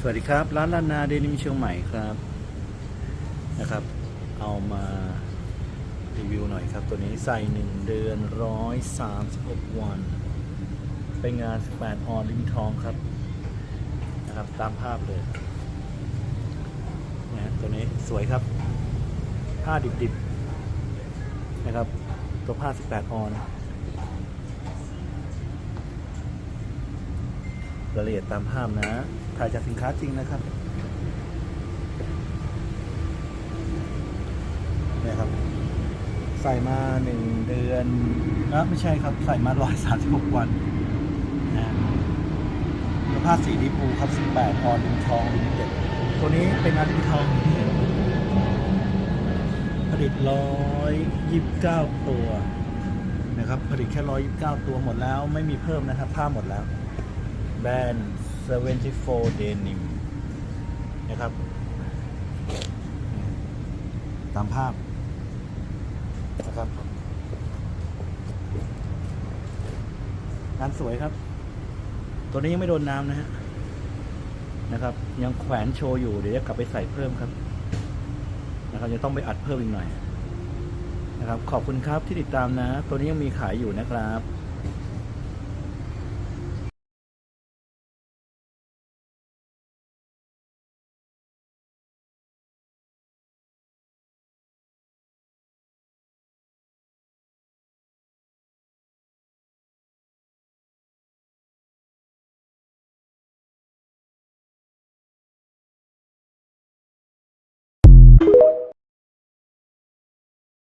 สวัสดีครับ ร้านลานนาเดนิมเชียงใหม่ครับนะครับ เอามารีวิวหน่อยครับ ตัวนี้ใส่ 1 เดือน 136 วันเป็นงาน 18 ออนลิมทองครับนะครับ ตามภาพเลยนะฮะตัวนี้สวยครับ ผ้าดิบๆ นะครับ ตัวผ้า 18 ออน รายละเอียดตามภาพนะ ถ่ายจากสินค้าจริงนะครับนี่ครับ ใส่มาหนึ่งเดือนนะไม่ใช่ครับ ใส่มาร้อยสามสิบหกวันนะแล้วผ้าสีดีปูครับสิบแปดออนดินทองลิมิเต็ดตัวนี้เป็นงานดินทองผลิตร้อยยี่สิบเก้าตัวนะครับผลิตแค่ร้อยยี่สิบเก้าตัวหมดแล้ว ไม่มีเพิ่มนะครับผ้าหมดแล้ว แบรนด์ 74 Denim นะครับ ตามภาพนะครับ งานสวยครับ ตัวนี้ยังไม่โดนน้ำนะฮะ นะครับ ยังแขวนโชว์อยู่ เดี๋ยวจะกลับไปใส่เพิ่มครับ นะครับจะต้องไปอัดเพิ่มอีกหน่อยนะครับ ขอบคุณครับที่ติดตามนะ ตัวนี้ยังมีขายอยู่นะครับ